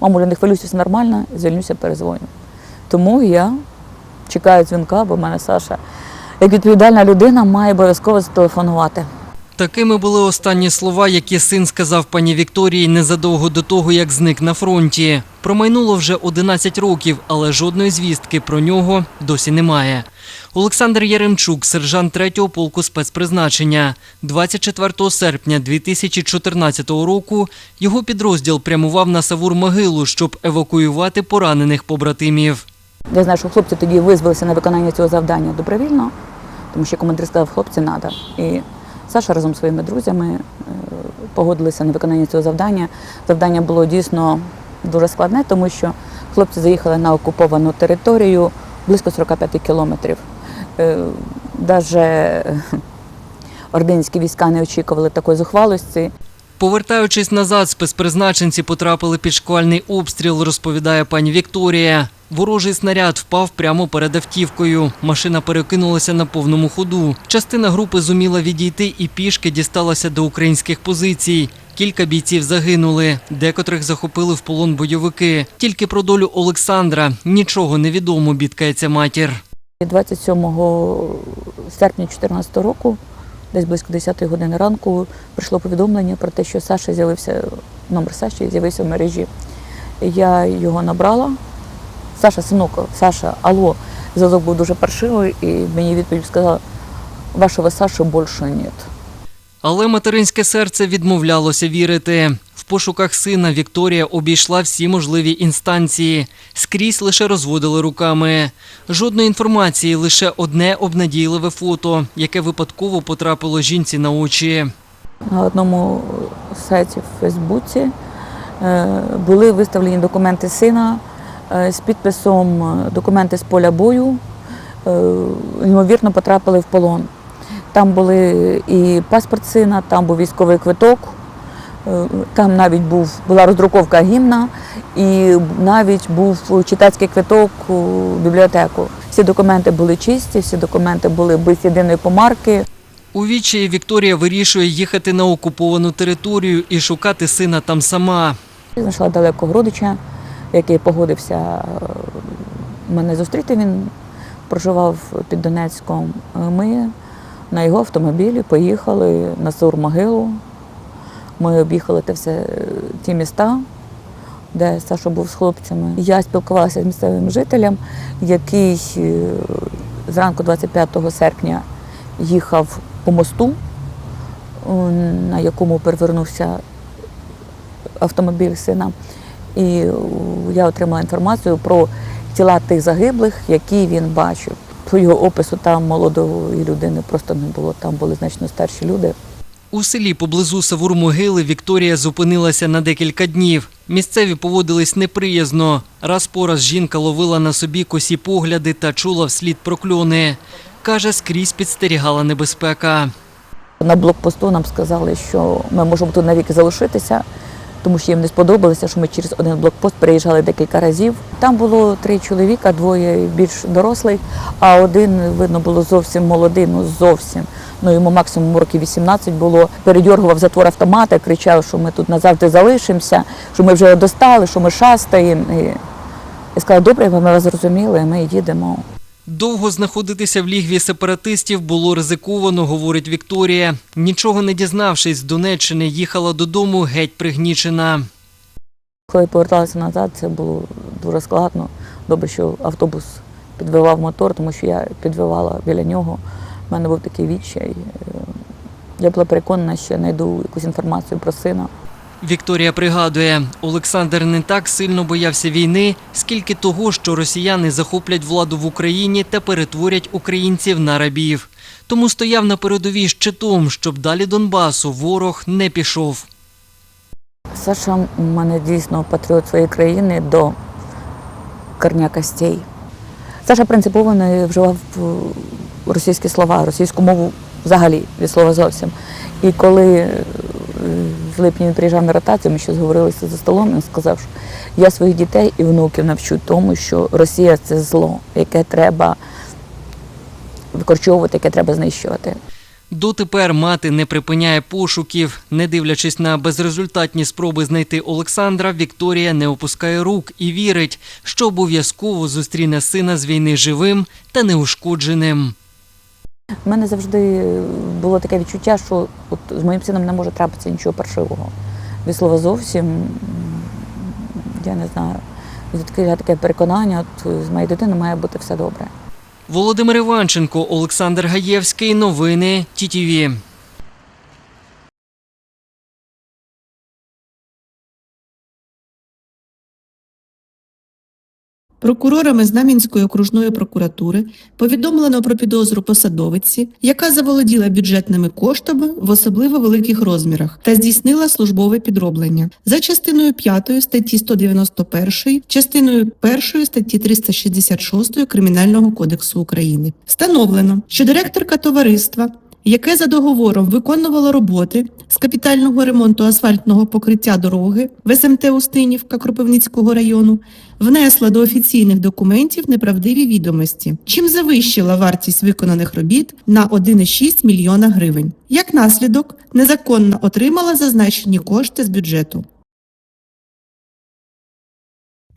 Мамуля, не хвилюйся, все нормально, звільнюся, перезвоню. Тому я чекаю дзвінка, бо в мене Саша, як відповідальна людина, має обов'язково зателефонувати. Такими були останні слова, які син сказав пані Вікторії незадовго до того, як зник на фронті. Промайнуло вже 11 років, але жодної звістки про нього досі немає. Олександр Яремчук, сержант 3-го полку спецпризначення. 24 серпня 2014 року його підрозділ прямував на Савур-могилу, щоб евакуювати поранених побратимів. Я знаю, що хлопці тоді визвалися на виконання цього завдання добровільно, тому що командир сказав, хлопці, треба. І Саша разом зі своїми друзями е, погодилися на виконання цього завдання. Завдання було дійсно дуже складне, тому що хлопці заїхали на окуповану територію близько 45 кілометрів. Навіть ординські війська не очікували такої зухвалості. Повертаючись назад, спецпризначенці потрапили під шквальний обстріл, розповідає пані Вікторія. Ворожий снаряд впав прямо перед автівкою. Машина перекинулася на повному ходу. Частина групи зуміла відійти і пішки дісталася до українських позицій. Кілька бійців загинули, декотрих захопили в полон бойовики. Тільки про долю Олександра нічого не відомо, бідкається матір. І 27 серпня 2014 року, десь близько 10 години ранку, прийшло повідомлення про те, що Саша з'явився, номер Саші з'явився в мережі. Я його набрала. Саша, синок, Саша, алло, зв'язок був дуже паршивий, і мені відповідь сказала, вашого Саші більше нет. Але материнське серце відмовлялося вірити. В пошуках сина Вікторія обійшла всі можливі інстанції. Скрізь лише розводили руками. Жодної інформації, лише одне обнадійливе фото, яке випадково потрапило жінці на очі. На одному сайті в Фейсбуці е, були виставлені документи сина е, з підписом е, документи з поля бою, ймовірно, потрапили в полон. Там були і паспорт сина, там був військовий квиток, е, там навіть був, була роздруковка гімна і навіть був читацький квиток у бібліотеку. Всі документи були чисті, всі документи були без єдиної помарки. У відчаї Вікторія вирішує їхати на окуповану територію і шукати сина там сама. Знайшла далекого родича, який погодився е, мене зустріти. Він проживав під Донецьком. Ми на його автомобілі поїхали на Саур-могилу. Ми об'їхали те все, е, ті міста, де Саша був з хлопцями. Я спілкувалася з місцевим жителем, який е, зранку 25 серпня їхав по мосту, е, на якому перевернувся автомобіль сина. І я отримала інформацію про тіла тих загиблих, які він бачив. По його опису там молодої людини просто не було, там були значно старші люди. У селі поблизу Савур-могили Вікторія зупинилася на декілька днів. Місцеві поводились неприязно. Раз по раз жінка ловила на собі косі погляди та чула вслід прокльони. Каже, скрізь підстерігала небезпека. На блокпосту нам сказали, що ми можемо тут навіки залишитися, тому що їм не сподобалося, що ми через один блокпост переїжджали декілька разів. Там було три чоловіка, двоє більш дорослих, а один, видно, було зовсім молодий, ну зовсім. Ну йому максимум років 18 було. Передьоргував затвор автомата, кричав, що ми тут назавжди залишимося, що ми вже достали, що ми шастаємо. І я сказала, добре, ми вас зрозуміли, ми їдемо. Довго знаходитися в лігві сепаратистів було ризиковано, говорить Вікторія. Нічого не дізнавшись, з Донеччини їхала додому геть пригнічена. Коли поверталася назад, це було дуже складно. Добре, що автобус підвивав мотор, тому що я підвивала біля нього. У мене був такий відчай. Е, Я була переконана, що знайду якусь інформацію про сина. Вікторія пригадує, Олександр не так сильно боявся війни, скільки того, що росіяни захоплять владу в Україні та перетворять українців на рабів. Тому стояв на передовій щитом, щоб далі Донбасу ворог не пішов. Саша у мене дійсно патріот своєї країни до корня костей. Саша принципово не вживав е, російські слова, російську мову взагалі від слова зовсім. І коли в липні він приїжджав на ротацію, ми ще зговорилися за столом, він сказав, що я своїх дітей і внуків навчу тому, що Росія це зло, яке треба викорчовувати, яке треба знищувати. Дотепер мати не припиняє пошуків. Не дивлячись на безрезультатні спроби знайти Олександра, Вікторія не опускає рук і вірить, що обов'язково зустріне сина з війни живим та неушкодженим. У мене завжди було таке відчуття, що от з моїм сином не може трапитися нічого паршивого. Від слова зовсім, я не знаю, звідки таке переконання, от з моєю дитиною має бути все добре. Володимир Іванченко, Олександр Гаєвський. Новини ТІТІВІ. Прокурорами Знам'янської окружної прокуратури повідомлено про підозру посадовиці, яка заволоділа бюджетними коштами в особливо великих розмірах та здійснила службове підроблення за частиною 5 статті 191, частиною 1 статті 366 Кримінального кодексу України. Встановлено, що директорка товариства яке за договором виконувало роботи з капітального ремонту асфальтного покриття дороги в СМТ Устинівка Кропивницького району, внесла до офіційних документів неправдиві відомості, чим завищила вартість виконаних робіт на 1,6 мільйона гривень. Як наслідок, незаконно отримала зазначені кошти з бюджету.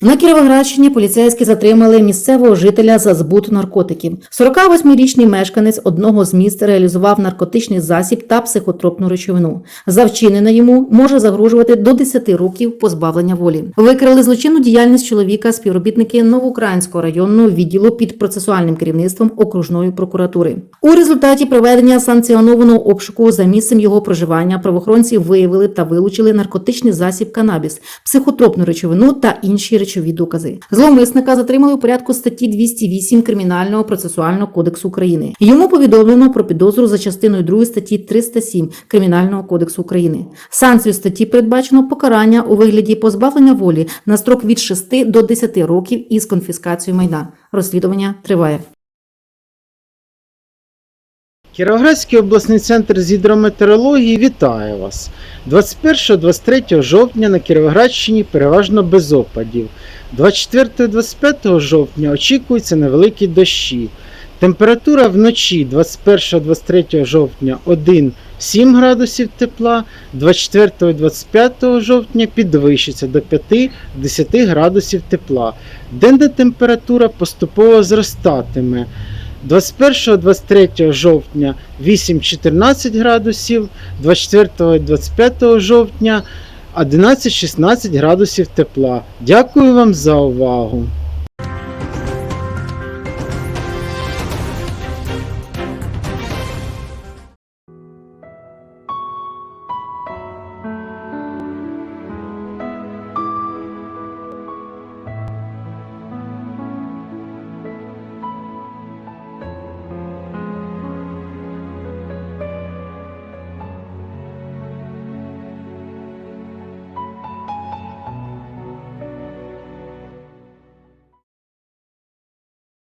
На Кіровоградщині поліцейські затримали місцевого жителя за збут наркотиків. 48-річний мешканець одного з міст реалізував наркотичний засіб та психотропну речовину. За вчинене йому може загрожувати до 10 років позбавлення волі. Викрили злочинну діяльність чоловіка співробітники Новоукраїнського районного відділу під процесуальним керівництвом окружної прокуратури. У результаті проведення санкціонованого обшуку за місцем його проживання правоохоронці виявили та вилучили наркотичний засіб канабіс, психотропну речовину та інші речові докази. Зловмисника затримали у порядку статті 208 Кримінального процесуального кодексу України. Йому повідомлено про підозру за частиною 2 статті 307 Кримінального кодексу України. Санкцію статті передбачено покарання у вигляді позбавлення волі на строк від 6 до 10 років із конфіскацією майна. Розслідування триває. Кіровоградський обласний центр з гідрометеорології вітає вас. 21-23 жовтня на Кіровоградщині переважно без опадів. 24-25 жовтня очікуються невеликі дощі. Температура вночі 21-23 жовтня 1-7 градусів тепла, 24-25 жовтня підвищиться до 5-10 градусів тепла. Денна температура поступово зростатиме. 21-23 жовтня 8-14 градусів, 24-25 жовтня 11-16 градусів тепла. Дякую вам за увагу!